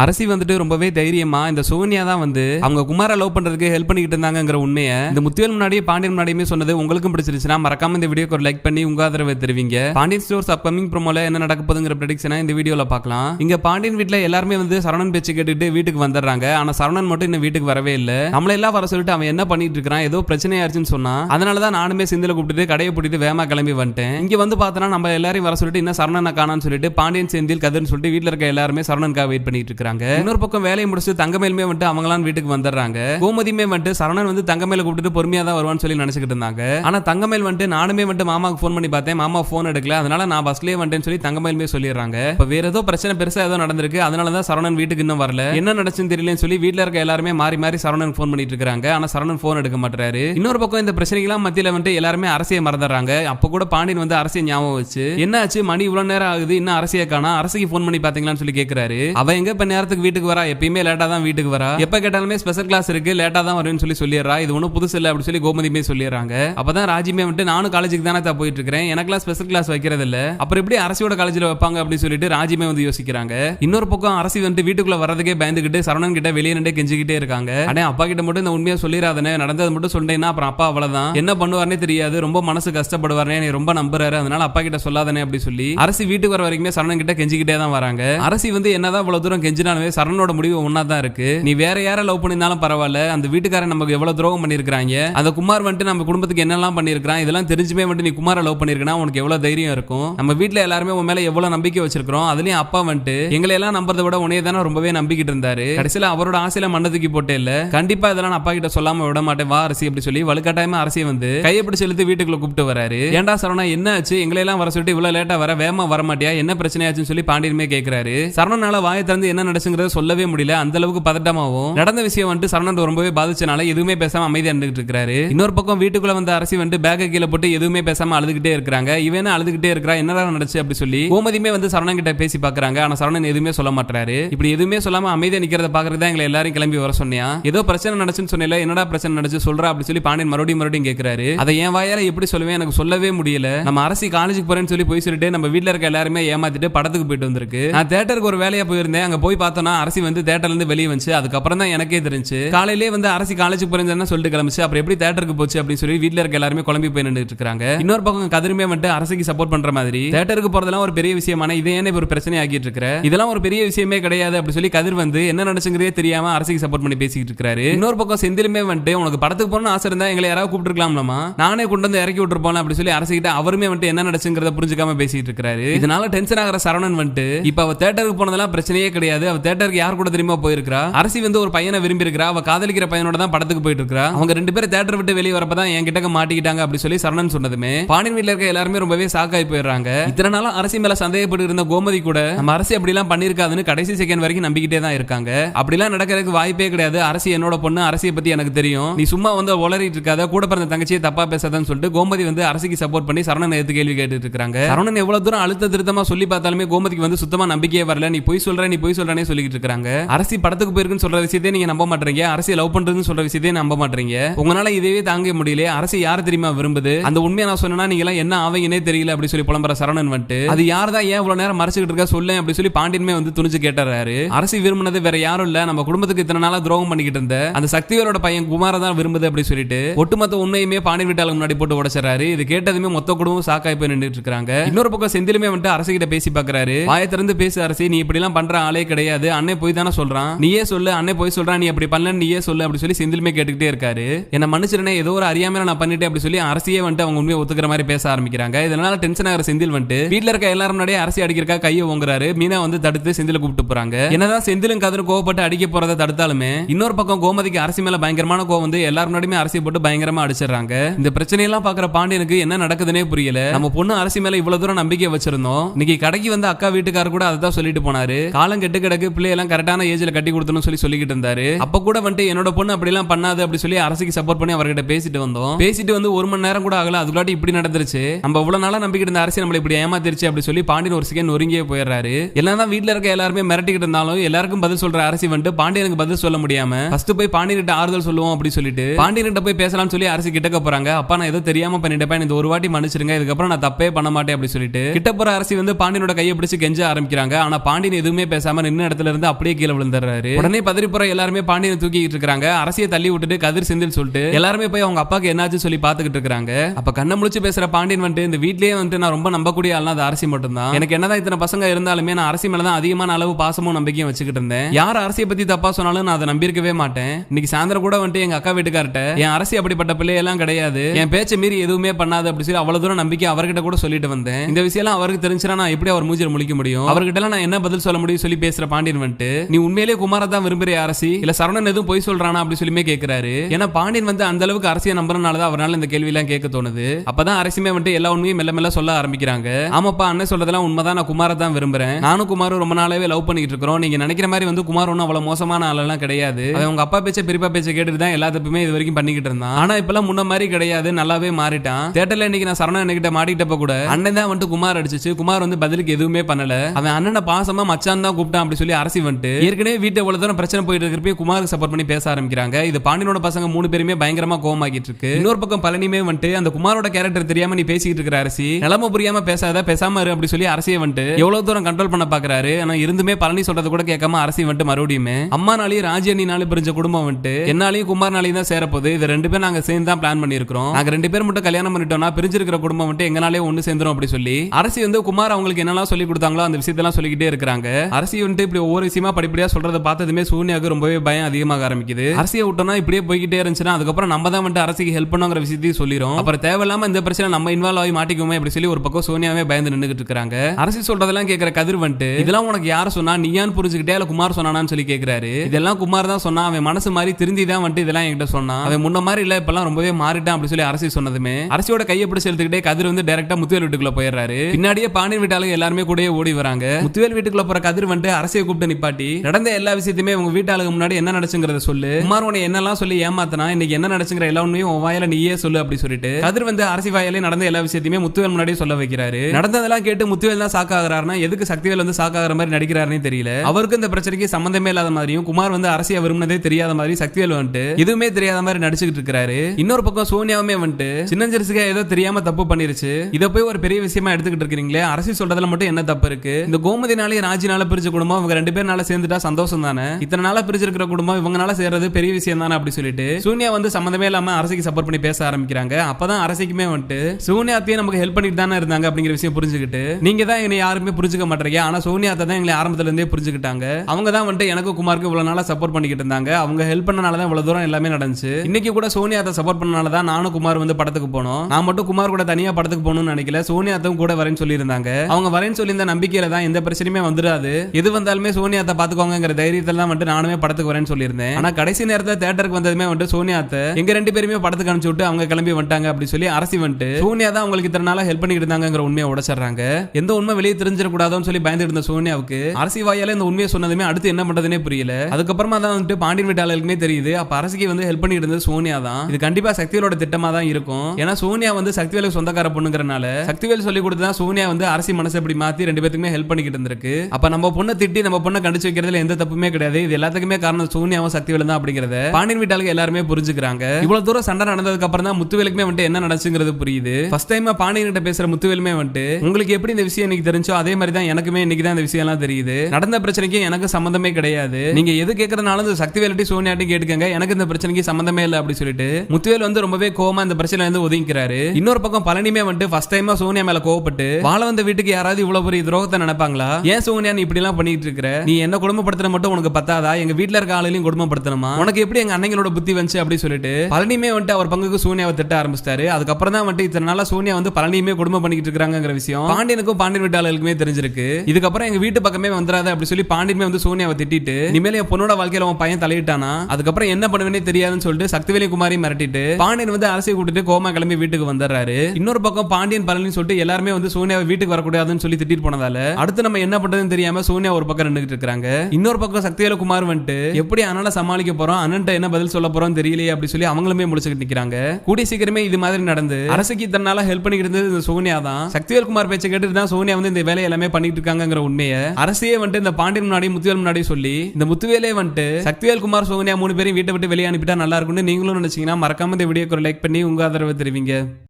அரசி வந்துட்டு ரொம்பவே தைரியமா இந்த சோனியா தான் வந்து அவங்க குமார லவ் பண்றதுக்கு ஹெல்ப் பண்ணிக்கிட்டு இருந்தாங்கங்கிற உண்மையை இந்த முத்தியல் முன்னாடியே பாண்டியன் முன்னாடியுமே சொன்னது உங்களுக்கும் பிடிச்சிருச்சுன்னா மறக்காம இந்த வீடியோக்கு ஒரு லைக் பண்ணி உங்க ஆதரவை தெரிவிங்க. பாண்டியன் ஸ்டோர்ஸ் அப்கமிங் ப்ரோமோல என்ன நடக்க போதுங்கிற ப்ரெடிக்ஷனை இந்த வீடியோல பார்க்கலாம். இங்க பாண்டியன் வீட்டுல எல்லாருமே வந்து சரவணன் பேச்சு கேட்டுட்டு வீட்டுக்கு வந்துடுறாங்க. ஆனா சரவணன் மட்டும் இன்னும் வீட்டுக்கு வரவே இல்லை. நம்மள எல்லாம் வர சொல்லிட்டு அவன் என்ன பண்ணிட்டு இருக்கான் ஏதோ பிரச்சனையாச்சுன்னு சொன்னா அதனாலதான் நானுமே சிந்தில கூப்பிட்டு கடையை பூட்டிட்டு வேமா கிளம்பி வந்துட்டேன். இங்க வந்து பார்த்தோன்னா நம்ம எல்லாரையும் வர சொல்லிட்டு இன்னும் சரவணனை காணான்னு சொல்லிட்டு பாண்டியன் செந்தில் கதிர்னு சொல்லிட்டு வீட்டுல இருக்க எல்லாருமே சரவணனுக்காக வெயிட் பண்ணிட்டு போயிடுறாங்க இன்னொரு பக்கம் வேலையை முடிச்சு தங்கமேலுமே வந்துட்டு அவங்களாம் வீட்டுக்கு வந்துடுறாங்க. கோமதியுமே வந்துட்டு சரணன் வந்து தங்கமேல கூப்பிட்டு பொறுமையா தான் வருவான்னு சொல்லி நினைச்சுக்கிட்டு இருந்தாங்க. ஆனா தங்கமேல் வந்துட்டு நானுமே வந்துட்டு மாமாவுக்கு ஃபோன் பண்ணி பார்த்தேன். மாமா ஃபோன் எடுக்கல. அதனால நான் பஸ்லயே வந்துட்டேன்னு சொல்லி தங்கமேலுமே சொல்லிடுறாங்க. இப்ப வேற ஏதோ பிரச்சனை பெருசா ஏதோ நடந்திருக்கு. அதனால தான் சரவணன் வீட்டுக்கு இன்னும் வரல. என்ன நடச்சுன்னு தெரியலன்னு சொல்லி வீட்டுல இருக்க எல்லாருமே மாறி மாறி சரவணன் ஃபோன் பண்ணிட்டு இருக்காங்க. ஆனா சரவணன் ஃபோன் எடுக்க மாட்டாரு இன்னொரு பக்கம் இந்த பிரச்சனைகளாம் மத்தியில வந்துட்டு எல்லாருமே அரசியை மறந்துடுறாங்க. அப்ப கூட பாண்டியன் வந்து அரசியை ஞாபகம் வச்சு என்ன ஆச்சு மணி இவ்வளவு நேரம் ஆகுது. இன்னும் அரசியை காணா அரசிக்கு ஃபோன் பண்ணி பாத்தீங்களான்னு சொல்லி கேக்குறாரு. அவ எங்க இப்ப நேரத்துக்கு வீட்டுக்கு வரா? எப்பயுமே லேட்டாக தான் வீட்டுக்கு வரா? எப்ப கேட்டாலுமே ஸ்பெஷல் கிளாஸ் இருக்கு லேட்டாக தான் வருவேன்னு சொல்லி சொல்லிடுறா. இது ஒன்றும் புதுசு இல்லை அப்படின்னு சொல்லி கோமதியுமே சொல்லிடுறாங்க. அப்பதான் ராஜிமே வந்துட்டு நானும் காலேஜுக்கு தானே தான் போயிட்டு இருக்கிறேன் எனக்குலாம் ஸ்பெஷல் கிளாஸ் வைக்கிறது இல்ல. அப்புறம் எப்படி அரசியோட காலேஜில் வைப்பாங்க அப்படின்னு சொல்லிட்டு ராஜிமே வந்து யோசிக்கிறாங்க. இன்னொரு பக்கம் அரசி வந்து வீட்டுக்குள்ள வரதுக்கே பயந்துகிட்டு சரவணன் கிட்ட வெளியே நின்று கெஞ்சிக்கிட்டே இருக்காங்க. அடே அப்பா கிட்ட மட்டும் இந்த உண்மையா சொல்லிடாதனே நடந்தது மட்டும் சொன்னேன்னா அப்புறம் அப்பா அவ்வளவுதான். என்ன பண்ணுவார்னே தெரியாது. ரொம்ப மனசு கஷ்டப்படுவாரே ரொம்ப நம்புறாரு. அதனால அப்பா கிட்ட சொல்லாதனே அப்படி சொல்லி அரசி வீட்டுக்கு வர வரைக்குமே சரணன் கிட்ட கெஞ்சிக்கிட்டே தான் வராங்க. அரசி வந்து என்னதான் இவ்வளவு தூரம் கெஞ்சினாலுமே சரணோட முடிவு ஒன்னா தான் இருக்கு. நீ வேற யாரை லவ் பண்ணியிருந்தாலும் பரவாயில்ல. அந்த வீட்டுக்காரன் நமக்கு எவ்வளவு துரோகம் பண்ணிருக்காங்க அந்த குமார் வந்துட்டு நம்ம குடும்பத்துக்கு என்னெல்லாம் பண்ணிருக்கான் இதெல்லாம் தெரிஞ்சுமே வந்துட்டு நீ குமார லவ் பண்ணிருக்கா உனக்கு எவ்வளவு தைரியம் இருக்கும். நம்ம வீட்டுல எல்லாருமே உன் மேல எவ்வளவு நம்பிக்கை வச்சிருக்கிறோம் அதுலயும் அப்பா வந்துட்டு எங்களை எல்லாம் நம்புறத விட உனையே தானே ரொம்பவே நம்பிக்கிட்டு இருந்தாரு. கடைசியில அவரோட ஆசையில மன்னதுக்கு போட்டே இல்ல. கண்டிப்பா இதெல்லாம் நான் அப்பா கிட்ட சொல்லாம விட மாட்டேன். வா அரசி அப்படி சொல்லி வலுக்கட்டாயமா அரசியை வந்து கையை பிடிச்சு இழுத்து வீட்டுக்குள்ள கூப்பிட்டு வராரு. ஏண்டா சரவணா என்ன ஆச்சு? எங்களை எல்லாம் வர சொல்லிட்டு இவ்வளவு லேட்டா வர? வேமா வர மாட்டியா என்ன பிரச்சனையாச்சுன்னு சொல்லி பாண்டியனுமே கேட்கிறாரு சரணனால வாயை திறந்து என்ன நடச்சுங்கிறத சொல்லவே முடியல. அந்த அளவுக்கு பதட்டமாகவும் நடந்த விஷயம் வந்துட்டு சரணன் ரொம்பவே பாதிச்சனால எதுவுமே பேசாம அமைதியா இருந்துகிட்டு இருக்காரு இன்னொரு பக்கம் வீட்டுக்குள்ள வந்த அரசி வந்து பேக்கை கீழே போட்டு எதுவுமே பேசாம அழுதுகிட்டே இருக்கிறாங்க. இவன் அழுதுகிட்டே இருக்கிறா? என்னடா நடச்சு அப்படி சொல்லி கோமதியுமே வந்து சரணன் கிட்ட பேசி பாக்குறாங்க ஆனா சரணன் எதுவுமே சொல்ல மாட்டாரு இப்படி எதுவுமே சொல்லாம அமைதியா நிக்கிறத பாக்குறது தான் எங்களை எல்லாரும் கிளம்பி வர சொன்னியா? ஏதோ பிரச்சனை நடச்சுன்னு சொன்னேல என்னடா பிரச்சனை நடச்சு சொல்றா அப்படி சொல்லி பாண்டியன் மறுபடியும் மறுபடியும் கேட்கிறாரு அதை என் வாயால எப்படி சொல்லுவேன்? எனக்கு சொல்லவே முடியல. நம்ம அரசி காலேஜுக்கு போறேன்னு சொல்லி போய் சொல்லிட்டு நம்ம வீட்டுல இருக்க எல்லாருமே ஏமாத்திட்டு படத்துக்கு போயிட்டு வந்திருக்கு. நான் தேட்டருக்கு ஒரு வேலையா போயிருந்தேன். அங்க போய் பார்த்தோம்னா அரசி வந்து தேட்டர்ல இருந்து வெளியே வந்துச்சு. அதுக்கப்புறம் தான் எனக்கே தெரிஞ்சு காலையிலே வந்து அரசி காலேஜுக்கு போறேன்னு சொல்லிட்டு கிளம்பிச்சு அப்புறம் எப்படி தேட்டருக்கு போச்சு அப்படின்னு சொல்லி வீட்ல இருக்க எல்லாருமே குழம்பி போய் நின்றுட்டு இருக்காங்க. இன்னொரு பக்கம் கதிருமே வந்துட்டு அரசுக்கு சப்போர்ட் பண்ற மாதிரி தேட்டருக்கு போறதெல்லாம் ஒரு பெரிய விஷயமான இதே என்ன ஒரு பிரச்சனை ஆகிட்டு இருக்கிற? இதெல்லாம் ஒரு பெரிய விஷயமே கிடையாது அப்படி சொல்லி கதிர் வந்து என்ன நினைச்சுங்கிறதே தெரியாம அரசுக்கு சப்போர்ட் பண்ணி பேசிட்டு இருக்காரு. இன்னொரு பக்கம் செந்திலுமே வந்துட்டு உனக்கு படத்துக்கு போகணும்னு ஆசை இருந்தா எங்களை யாராவது கூப்பிட்டுருக்கலாம்லமா நானே கொண்டு வந்து இறக்கி விட்டுருப்போம் அப்படி சொல்லி அரசுகிட்ட அவருமே வந்துட்டு என்ன நடச்சுங்கிறத புரிஞ்சுக்காம பேசிட்டு இருக்காரு. இதனால டென்ஷன் ஆகிற சரவணன் வந்துட்டு இப்ப அவ தேட்டருக்கு போனதெல்லாம் பிரச்சனையே கிடையாது. அவ தேட்டருக்கு யார் கூட தெரியுமா போயிருக்கா அரசி வந்து ஒரு பையனை விரும்பி இருக்கா அவ காதலிக்கிற பையனோட தான் படத்துக்கு போயிட்டு இருக்கா அவங்க ரெண்டு பேரும் தேட்டர் விட்டு வெளியே வரப்பதான் என் கிட்ட மாட்டிக்கிட்டாங்க அப்படி சொல்லி சரணன் சொன்னதுமே. பாண்டியன் வீட்ல இருக்க எல்லாருமே ரொம்பவே சாக்காய் போயிடுறாங்க. இத்தனை நாளும் அரசி மேல சந்தேகப்பட்டு இருந்த கோமதி கூட நம்ம அரசி அப்படிலாம் பண்ணிருக்காதுன்னு கடைசி செகண்ட் வரைக்கும் நம்பிக்கிட்டே தான் இருக்காங்க. அப்படிலாம் நடக்கிறதுக்கு வாய்ப்பே கிடையாது. அரசி என்னோட பொண்ணு அரசியை பத்தி எனக்கு தெரியும். நீ சும்மா வந்து உளறிட்டு இருக்காத கூட பிறந்த தங்கச்சியை தப்பா பேசாதன்னு சொல்லிட்டு கோமதி வந்து அரசிக்கு சப்போர்ட் பண்ணி சரணன் எடுத்து கேள்வி கேட்டுட்டு இருக்காங்க. சரணன் எவ்வளவு தூரம் அழுத்த திருத்தமா சொல்லி பார்த்தாலுமே கோமதிக்கு வந்து சுத்தமா நம்பிக்கையே வரல. நீ போய் சொல்ற நீ போய் சொல்றனே சொல்லிக்கிட்டு இருக்காங்க. அரசி படத்துக்கு போயிருக்குன்னு சொல்ற விஷயத்தையும் நீங்க நம்ப மாட்டீங்க. அரசியை லவ் பண்றதுன்னு சொல்ற விஷயத்தையும் நம்ப மாட்டீங்க. உங்களால இதே தாங்க முடியல. அரசு யார் தெரியுமா விரும்புது? அந்த உண்மையை நான் சொன்னா நீங்க எல்லாம் என்ன ஆவீங்கன்னே தெரியல அப்படி சொல்லி புலம்புற சரணன் வந்துட்டு. அது யார் தான் ஏன் இவ்வளவு நேரம் மறைச்சிக்கிட்டு இருக்கா சொல்லு அப்படி சொல்லி பாண்டியன்மே வந்து துணிச்சு கேட்டுறாரு. அரசு விரும்பினது வேற யாரும் இல்ல. நம்ம குடும்பத்துக்கு இத்தனை நாளா துரோகம் பண்ணிக்கிட்டு இருந்த அந்த சக்திவேலோட பையன் குமார தான் விரும்புது அப்படி சொல்லிட்டு ஒட்டுமொத்த உண்மையுமே பாண்டியன் வீட்டாளுக்கு முன்னாடி போட்டு உடைச்சிடறாரு. இது கேட்டதுமே மொத்த குடும்பம் சாக்காய் போய் நின்றுட்டு இருக்காங்க. இன்னொரு பக்கம் செந்திலுமே வந்துட்டு அரசு கிட்ட பேசி பாக்குறாரு வாயை திறந்து பேசு அரசு நீ இப்படி எல்லாம் பண்ற ஆளே கிடையாது. அண்ணே போய் தானே சொல்றான். நீயே சொல்லு அண்ணே போய் சொல்றான் நீ அப்படி பண்ணலன்னு நீயே சொல்லு அப்படி சொல்லி செந்திலுமே கேட்டுக்கிட்டே இருக்காரு. என்ன மன்னிச்சிருனே ஏதோ ஒரு அறியாமல நான் பண்ணிட்டேன் அப்படி சொல்லி அரசியே வந்துட்டு அவங்க உண்மையை ஒத்துக்கிற மாதிரி பேச ஆரம்பிக்கிறாங்க. இதனால டென்ஷன் ஆகிற செந்தில் வந்துட்டு வீட்டுல இருக்க எல்லாரும் முன்னாடியே அரசி அடிக்கிறக்கா கையை ஓங்குறாரு. மீனா வந்து தடுத்து செந்தில கூப்பிட்டு போறாங்க. என்னதான் செந்திலும் கதிரும் கோவப்பட்டு அடிக்க போறதை தடுத்தாலுமே இன்னொரு பக்கம் கோமதிக்கு அரசி மேல பயங்கரமான கோவம் வந்து எல்லாரும் முன்னாடியுமே அரசி போட்டு பயங்கரமா அடிச்சிடறாங்க. இந்த பிரச்சனையெல்லாம் பாக்குற பாண்டியனுக்கு என்ன நடக்குதுன்னே புரியல. நம்ம பொண்ணு அரசி மேல இவ்வளவு தூரம் நம்பிக்கை வச்சிருந்தோம். இன்னைக்கு கடைக்கு வந்து அக்கா வீட்டுக்காரர் கூட அதை சொல்லிட்டு போனாரு. காலம் கெட்டு கிடக்கு பிள்ளையெல்லாம் கரெக்டான ஏஜ்ல கட்டி கொடுத்தணும் சொல்லி சொல்லிக்கிட்டு இருந்தாரு. அப்ப கூட வந்துட்டு என்னோட பொண்ணு அப்படி எல்லாம் பண்ணாது அப்படி சொல்லி அரசுக்கு சப்போர்ட் பண்ணி அவர்கிட்ட பேசிட்டு வந்தோம். பேசிட்டு வந்து ஒரு மணி நேரம் கூட ஆகல. அதுக்குள்ளாட்டி இப்படி நடந்துருச்சு. நம்ம இவ்வளவு நாளா நம்பிக்கிட்டு இருந்த அரசு நம்மள இப்படி ஏமாத்திருச்சு அப்படி சொல்லி பாண்டியன் ஒரு செகண்ட் ஒருங்கியே போயிடுறாரு. எல்லாம் தான் இருக்க எல்லாருமே மிரட்டிக்கிட்டு இருந்தாலும் எல்லாருக்கும் பதில் சொல்ற அரசி வந்துட்டு பாண்டியனுக்கு பதில் சொல்ல முடியாம ஃபர்ஸ்ட் போய் பாண்டியன்கிட்ட ஆறுதல் சொல்லுவோம் அப்படி சொல்லிட்டு பாண்டியன்கிட்ட போய் பேசலாம்னு சொல்லி அரசு கிட்டக்க போறாங்க. அப்பா நான் ஏதோ தெரியாம பண்ணிட்டேன் இந்த ஒரு வாட்டி மன்னிச்சிருங்க. இதுக்கப்புறம் நான் தப்பே பண்ண மாட்டேன் அப்படி சொல்லிட்டு கிட்ட போற அரசி வந்து பாண்டியனோட கையை பிடிச்சு கெஞ்ச ஆரம்பிக்கிறாங்க. ஆனா பாண்டியன் எதுவுமே பேசாம நின்று இடத்துல இருந்து அப்படியே கீழே விழுந்துறாரு உடனே பதறி எல்லாருமே பாண்டியனை தூக்கிட்டு இருக்காங்க. அரசியை தள்ளி விட்டுட்டு கதிர் செந்தில் சொல்லிட்டு எல்லாருமே போய் அவங்க அப்பாக்கு என்னாச்சு சொல்லி பாத்துக்கிட்டு இருக்காங்க. அப்ப கண்ணை முழிச்சு பேசுற பாண்டியன் வந்துட்டு இந்த வீட்லயே வந்துட்டு நான் ரொம்ப நம்பக்கூடிய ஆள்னா அது அரசி மட்டும்தான். எனக்கு என்னதான் இத்தனை பசங்க இருந்தாலுமே நான் அரசி மேலதான் அதிகமான அளவு பாசமும் நம்பிக்கையும் வச்சுக்கிட்டு இருந்தேன். யார் அரசியை பத்தி தப்பா சொன்னாலும் நான் அதை நம்பியிருக்கவே மாட்டேன். இன்னைக்கு சாயந்தரம் கூட வந்துட்டு எங்க அக்கா வீட்டுக்கார்ட்ட என் அரசி அப்படிப்பட்ட பிள்ளையெல்லாம் கிடையாது. என் பேச்சை மீறி எதுவுமே பண்ணாது அப்படி சொல்லி அவ்வளவு தூரம் நம்பிக்கை அவர்கிட்ட கூட சொல்லிட்டு வந்தேன். இந்த விஷயம் அவருக்கு தெரிஞ்சுனா நான் எப்படி அவர் மூஞ்சில் முழிக்க முடியும்? அவர்கிட்ட நான் என்ன பதில் சொல்ல முடியும் சொல்லி பேசுற பாண்டியன் வந்துட்டு நீ உண்மையிலேயே குமார தான் விரும்புற அரசி? இல்ல சரவணன் எதுவும் பொய் சொல்றானா? அப்படி சொல்லியுமே கேக்குறாரு. ஏன்னா பாண்டியன் வந்து அந்த அளவுக்கு அரசியை நம்புறதுனாலதான் அவரால் இந்த கேள்வி எல்லாம் கேட்க தோணுது. அப்பதான் அரசியுமே வந்துட்டு எல்லா உண்மையும் மெல்ல மெல்ல சொல்ல ஆரம்பிக்கிறாங்க. ஆமாப்பா அண்ணன் சொல்றதெல்லாம் உண்மைதான். நான் குமார தான் விரும்புறேன். நானும் குமாரும் ரொம்ப நாளாவே லவ் பண்ணிட்டு இருக்கிறோம். நீங்க நினைக்கிற மாதிரி வந்து குமார் ஒன்றும் அவ்வளவு மோசமான ஆளெல்லாம் கிடையாது. அவங்க உங்க அப்பா பேச்ச பெரியப்பா பேச்ச கேட்டுட்டு தான் எல்லா தப்புமே இது வரைக்கும் பண்ணிக்கிட்டு இருந்தான். ஆனா இப்பெல்லாம் முன்ன மாதிரி கிடையாது. நல்லாவே மாறிட்டான். தேட்டர்ல இன்னைக்கு நான் சரண என்கிட்ட மாட்டிக்கிட்டப்ப கூட அண்ணன் தான் வந்துட்டு குமார் அடிச்சிச்சு. குமார் வந்து பதிலுக்கு எதுவுமே பண்ணல. அவன் அண்ணனை பாசமா மச்சான் தான் கூப்பிட்டான் அப்படி சொல்லி அரசி வந்துட்டு ஏற்கனவே வீட்டை இவ்வளவு தூரம் பிரச்சனை போயிட்டு இருக்கிறப்ப குமாருக்கு சப்போர்ட் பண்ணி பேச ஆரம்பிக்கிறாங்க. இது பாண்டியனோட பசங்க மூணு பேருமே பயங்கரமா கோவமாக்கிட்டு இருக்கு. இன்னொரு பக்கம் பழனியுமே வந்துட்டு அந்த குமாரோட கேரக்டர் தெரியாம நீ பேசிக்கிட்டு இருக்கிற அரசி நிலம புரியாம பேசாத பேசாம இரு அப்படி சொல்லி அரசியை வந்துட்டு எவ்வளவு தூரம் கண்ட்ரோல் பண்ண பாக்குறாரு. ஆனா இருந்துமே பழனி சொல்றது கூட கேட்காம அரசி வந்துட்டு மறுபடியுமே அம்மானாலையும் ராஜியண்ணினாலும் பிரிஞ்ச குடும்பம் வந்துட்டு என்னாலையும் குமார்னாலையும் தான் சேரப்போது இது ரெண்டு பேரும் நாங்க சேர்ந்து தான் பிளான் பண்ணிருக்கிறோம் நாங்க ரெண்டு பேரும் மட்டும் கல்யாணம் பண்ணிட்டோம்னா பிரிஞ்சிருக்கிற குடும்பம் வந்துட்டு எங்கனாலே ஒண்ணு சேர்ந்துரும் அப்படி சொல்லி அரசி வந்து குமார் அவங்களுக்கு என்னெல்லாம் சொல்லி கொடுத்தாங்களோ அந்த விஷயத்தெல்லாம் சொல்லிக்கிட்டே இருக்கிறாங்க. அரசி வந்துட்டு இப்படி ஒவ்வொரு விஷயமா படிப்படியா சொல்றதை பார்த்ததுமே சூனியாவுக்கு ரொம்பவே பயம் அதிகமாக ஆரம்பிக்குது. அரசியை விட்டோம்னா இப்படியே போய்கிட்டே இருந்துச்சுன்னா அதுக்கப்புறம் நம்ம தான் வந்துட்டு அரசுக்கு ஹெல்ப் பண்ணுங்கிற விஷயத்தையும் சொல்லிடும் அப்புறம் தேவையில்லாம இந்த பிரச்சனை நம்ம இன்வால்வ் ஆகி மாட்டிக்குமே அப்படி சொல்லி ஒரு பக்கம் சோனியாவே பயந்து நின்றுட்டு இருக்காங்க. அரசு சொல்றதெல்லாம் கேட்கிற கதிர் வந்துட்டு இதெல்லாம் உனக்கு யார் சொன்னா? நீயான்னு புரிஞ்சுக்கிட்டே? இல்ல குமார் சொன்னானான்னு சொல்லி கேட்கிறாரு இதெல்லாம் குமார் தான் சொன்னா அவன் மனசு மாதிரி திருந்தி தான் வந்துட்டு இதெல்லாம் என்கிட்ட சொன்னான். அவன் முன்ன மாதிரி இல்ல இப்பெல்லாம் ரொம்பவே மாறிட்டான் அப்படி சொல்லி அரசு சொன்னதுமே. அரசியோட கையை பிடிச்சி எடுத்துக்கிட்டே கதிர் வந்து டைரக்டா முத்துவேல் வீட்டுக்குள்ள போயிடுறாரு. பின்னாடியே பாண்டியன் வீட்டாளுங்க எல்லாருமே கூட ஓடி வராங்க. முத்துவேல் வீட்டுக்குள்ள போற கதிர் வந்துட்டு அரசு அரசியை கூப்பிட்டு நிப்பாட்டி. நடந்த எல்லா விஷயத்தையுமே உங்க வீட்டாளுக்கு முன்னாடி என்ன நடச்சுங்கிறத சொல்லு. குமார் உன்னை என்னெல்லாம் சொல்லி ஏமாத்தனா இன்னைக்கு என்ன நடச்சுங்கிற எல்லா உண்மையும் உன் வாயில நீயே சொல்லு அப்படி சொல்லிட்டு. கதிர் வந்து அரசி வாயிலே நடந்த எல்லா விஷயத்தையுமே முத்துவேல் முன்னாடியே சொல்ல வைக்கிறாரு. நடந்ததெல்லாம் கேட்டு முத்துவேல் தான் சாக்காகிறாருன்னா எதுக்கு சக்திவேல் வந்து சாக்காகிற மாதிரி நடிக்கிறாருன்னு தெரியல. அவருக்கு இந்த பிரச்சனைக்கு சம்பந்தமே இல்லாத மாதிரியும் குமார் வந்து அரசியை விரும்பினதே தெரியாத மாதிரி சக்திவேல் வந்துட்டு எதுவுமே தெரியாத மாதிரி நடிச்சுக்கிட்டு இருக்காரு. இன்னொரு பக்கம் சோனியாவுமே வந்துட்டு சின்னஞ்சரிசுக்கு ஏதோ தெரியாம தப்பு பண்ணிருச்சு. இதை போய் ஒரு பெரிய விஷயமா எடுத்துக்கிட்டு இருக்கிறீங்களே அரசி சொல்றதுல மட்டும் என்ன தப்பு இருக்கு? இந்த கோமதினாலே ராஜினால பிரிச்ச குடும்பம் அவங்க ரெண்டு பேர்னால சேர்ந்துட்டா சந்தோஷம் தானே? இத்தனை நாளா பிரிச்சிருக்கிற குடும்பம் இவங்கனால சேர்றது பெரிய விஷயம் தானே அப்படி சொல்லிட்டு. சூன்யா வந்து சம்மந்தமே இல்லாம அரசுக்கு சப்போர்ட் பண்ணி பேச ஆரம்பிக்கிறாங்க. அப்பதான் அரசிக்குமே வந்துட்டு சூன்யாத்தையும் நமக்கு ஹெல்ப் பண்ணிட்டு தானே இருந்தாங்க அப்படிங்கிற விஷயம் புரிஞ்சுக்கிட்டு. நீங்க தான் என்னை யாருமே புரிஞ்சுக்க மாட்டீங்க. ஆனா சோனியாத்தை தான் எங்களை ஆரம்பத்துல இருந்தே புரிஞ்சுக்கிட்டாங்க. அவங்க தான் வந்துட்டு எனக்கு குமாருக்கு இவ்வளவு நாளா சப்போர்ட் பண்ணிக்கிட்டு இருந்தாங்க. அவங்க ஹெல்ப் பண்ணனால தான் இவ்வளவு தூரம் எல்லாமே நடந்துச்சு. இன்னைக்கு கூட சோனியாத்தை சப்போர்ட் பண்ணனால தான் நானும் குமார் வந்து படத்துக்கு போனோம். நான் மட்டும் குமார் கூட தனியா படத்துக்கு போகணும்னு நினைக்கல. சோனியாத்தும் கூட வரேன்னு சொல்லியிருந்தாங்க. அவங்க வரேன்னு சொல்லியிருந்த நம்பிக்கையில தான் எந்த பிரச்சனையுமே வந்துடாது. எது வந்தாலும் சோனியாத்தை பாத்துக்கோங்கிற தைரியத்தில் தான் வந்துட்டு நானுமே படத்துக்கு வரேன்னு சொல்லியிருந்தேன். ஆனா கடைசி நேரத்தில் தேட்டருக்கு வந்ததுமே வந்துட்டு சோனியாத்தை எங்க ரெண்டு பேருமே படத்துக்கு அனுப்பிச்சு விட்டு அவங்க கிளம்பி வந்துட்டாங்க அப்படின்னு சொல்லி அரசி வந்துட்டு சோனியா தான் அவங்களுக்கு இத்தனை நாளா ஹெல்ப் பண்ணிட்டு இருந்தாங்கிற உண்மையை உடைச்சிடுறாங்க. எந்த உண்மை வெளியே தெரிஞ்சிடக்கூடாதுன்னு சொல்லி பயந்துட்டு இருந்த சோனியாவுக்கு அரசி வாயால இந்த உண்மையை சொன்னதுமே அடுத்து என்ன பண்றதுனே புரியல. அதுக்கப்புறமா தான் வந்துட்டு பாண்டியன் வீட்டாளர்களுக்குமே தெரியுது அப்ப அரசிக்கு வந்து ஹெல்ப் பண்ணிட்டு இருந்தது சோனியா தான். இது கண்டிப்பா சக்திவேலோட திட்டமா தான் இருக்கும். ஏன்னா சோனியா வந்து சக்திவேலுக்கு சொந்தக்கார பொண்ணுங்கிறனால சக்திவேல் சொல்லி கொடுத்து தான் சோனியா வந்து அரசி மனசு எப்படி மாத்தி ரெண்டு பேத்துக்குமே ஹெல்ப் பண்ணிக்கிட்டு இருந்திருக்கு. அப்ப நம்ம பொண்ணை திட்டி நம்ம பொண்ணை கண்டிச்சு வைக்கிறதுல எந்த தப்புமே கிடையாது. இது எல்லாத்துக்குமே காரணம் சோனியாவும் சக்தி தான் அப்படிங்கறத பாண்டியன் வீட்டாளுக்கு எல்லாருமே புரிஞ்சுக்கிறாங்க. இவ்வளவு தூரம் சண்டை நடந்ததுக்கு அப்புறம் தான் முத்துவேலுக்குமே வந்துட்டு என்ன நடச்சுங்கிறது புரியுது. ஃபர்ஸ்ட் டைம் பாண்டியன் கிட்ட பேசுற முத்துவேலுமே வந்துட்டு உங்களுக்கு எப்படி இந்த விஷயம் எனக்கு தெரிஞ்சோ அதே மாதிரி தான் எனக்குமே இன்னைக்கு தான் இந்த விஷயம் எல்லாம் தெரியுது. நடந்த பிரச்சனைக்கு எனக்கு சம்பந்தமே கிடையாது. நீங்க எது கேட்கறதுனாலும் இந்த சக்தி வேலட்டி சோனியாட்டி கேட்டுக்கங்க. எனக்கு இந்த பிரச்சனைக்கு சம்பந்தமே இல்லை அப்படி சொல்லிட்டு முத்துவேல் வந்து ரொம்பவே கோவமா இந்த பிரச்சனை வந்து ஒதுங்கிக்கிறாரு. இன்னொரு பக்கம் பழனிமே வந்துட்டு ஃபர்ஸ்ட் டைமா சோனியா மேல கோவப்பட்டு வாழ வந்த வீட்டுக்கு யாராவது இவ்வளவு பெரிய துரோகத்தை நினைப்பாங்களா? ஏன் சோனியா நீ இப்படி எல்லாம் பண்ணிட்டு இருக்கிற? நீ என்ன குடும்பப்படுத்தின மட்டும் உனக்கு பத்தாதா? எங்க வீட்ல இருக்க ஆளுலையும் குடும்பப்படுத்தணுமா உனக்கு எப்படி எங்க அண்ணங்களோட புத்தி வந்துச்சு அப்படின்னு சொல்லிட்டு? பழனியுமே வந்துட்டு அவர் பங்குக்கு சூனியாவை திட்ட ஆரம்பிச்சிட்டாரு. அதுக்கப்புறம் தான் வந்துட்டு இத்தனை நாளா சூனியா வந்து பழனியுமே குடும்பம் பண்ணிக்கிட்டு இருக்காங்கிற விஷயம் பாண்டியனுக்கும் பாண்டியன் வீட்டாளர்களுக்குமே தெரிஞ்சிருக்கு. இதுக்கப்புறம் எங்க வீட்டு பக்கமே வந்துடாத அப்படி சொல்லி பாண்டியனுமே வந்து சூனியாவை திட்டிட்டு இனிமேல் என் பொண்ணோட வாழ்க்கையில உன் பையன் தலையிட்டானா? அதுக்கப்புறம் என்ன பண்ணுவேனே தெரியாதுன்னு சொல்லிட்டு சக்திவேலி குமாரி மிரட்டிட்டு பாண்டியன் வந்து அரசியை கூட்டிட்டு கோமா கிளம்பி வீட்டுக்கு வந்துடுறாரு இன்னொரு பக்கம் பாண்டியன் பழனி சொல்லிட்டு எல்லாருமே வந்து சோனியாவை வீட்டுக்கு வரக்கூடாதுன்னு சொல்லி திட்டிட்டு போனதால அடுத்து நம்ம என்ன பண்றதுன்னு தெரியாம சோனியா ஒரு பக்கம் நின்றுட்டு இருக்காங்க இன்னொரு பக்கம் சக்திவேல குமார் வந்துட்டு எப்படி அண்ணனை சமாளிக்க போறோம்? அண்ணன் என்ன பதில் சொல்ல போறோம் தெரியலையே அப்படி சொல்லி அவங்களுமே முடிச்சுக்கிட்டு நிக்கிறாங்க. கூடிய சீக்கிரமே இது மாதிரி நடந்து அரசுக்கு இதனால ஹெல்ப் பண்ணிக்கிட்டு இருந்தது இந்த சோனியா தான். சக்திவேல் குமார் பேச்சை கேட்டுட்டு தான் சோனியா வந்து இந்த வேலையை எல்லாமே பண்ணிட்டு இருக்காங்கிற உண்மையை அரசியே வந்துட்டு இந்த பாண்டியன் முன்னாடி முத்துவேல் முன்னாடி சொல்லி இந்த முத்துவேலே வந்துட்டு சக்திவேல் குமார் சோனியா மூணு பேரையும் வீட்டை விட்டு வெளியே அனுப்பிட்டா நல்லா இருக்கும்னு நீங்களும் நினைச்சீங்கன்னா மறக்காம இந்த வீடியோக்கு லைக் பண்ணி உங்க ஆதரவை தெரிவிங்க.